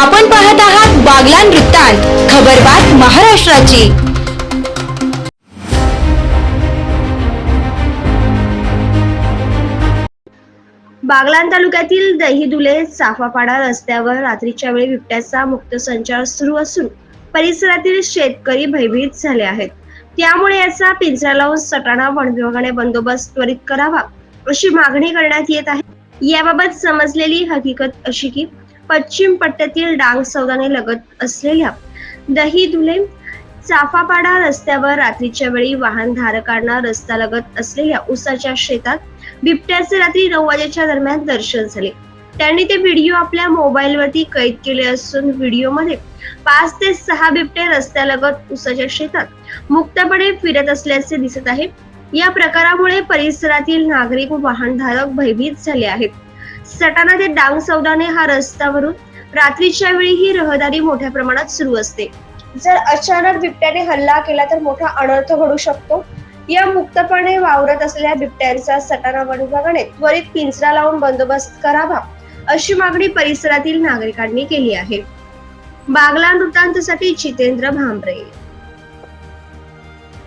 आपण पाहत आहात बागलान वृत्तांत खबरबात महाराष्ट्राची. बागलाण तालुक्यातील दहीदुले साफापाडा रस्त्यावर रात्रीच्या वेळी बिबट्याचा मुक्त संचार सुरू असून परिसरातील शेतकरी भयभीत झाले आहेत. त्यामुळे याचा पिंजरा लावून सटाणा वन विभागाने बंदोबस्त त्वरित करावा अशी मागणी करण्यात येत आहे. याबाबत समजलेली हकीकत अशी की पश्चिम पट्ट्यातील डांग सौदाने लगत असलेल्या दही धुले चाफापाडा रस्त्यावर रात्रीच्या वेळी वाहन धारकांना रस्ता लगत असलेल्या उसाच्या शेतात बिबट्याचे रात्री नऊ वाजेच्या दरम्यान दर्शन झाले. त्यांनी ते व्हिडिओ आपल्या मोबाईलवरती कैद केले असून व्हिडिओमध्ये पाच ते सहा बिबटे रस्त्यालगत उसाच्या शेतात मुक्तपणे फिरत असल्याचे दिसत आहे. या प्रकारामुळे परिसरातील नागरिक व वाहनधारक भयभीत झाले आहेत. सटाणा ते डांग सौदाने हा रस्त्यावरून रात्रीच्या वेळी ही रहदारी मोठ्या प्रमाणात सुरू असते. जर अचानक बिबट्याने हल्ला केला तर मोठा अनर्थ घडू शकतो. या मुक्तपणे वावरत असलेल्या बिबट्यांचा सटाणा वन विभागाने त्वरित पिंजरा लावून बंदोबस्त करावा अशी मागणी परिसरातील नागरिकांनी केली आहे. बागला वृत्तांतसाठी जितेंद्र भांबरे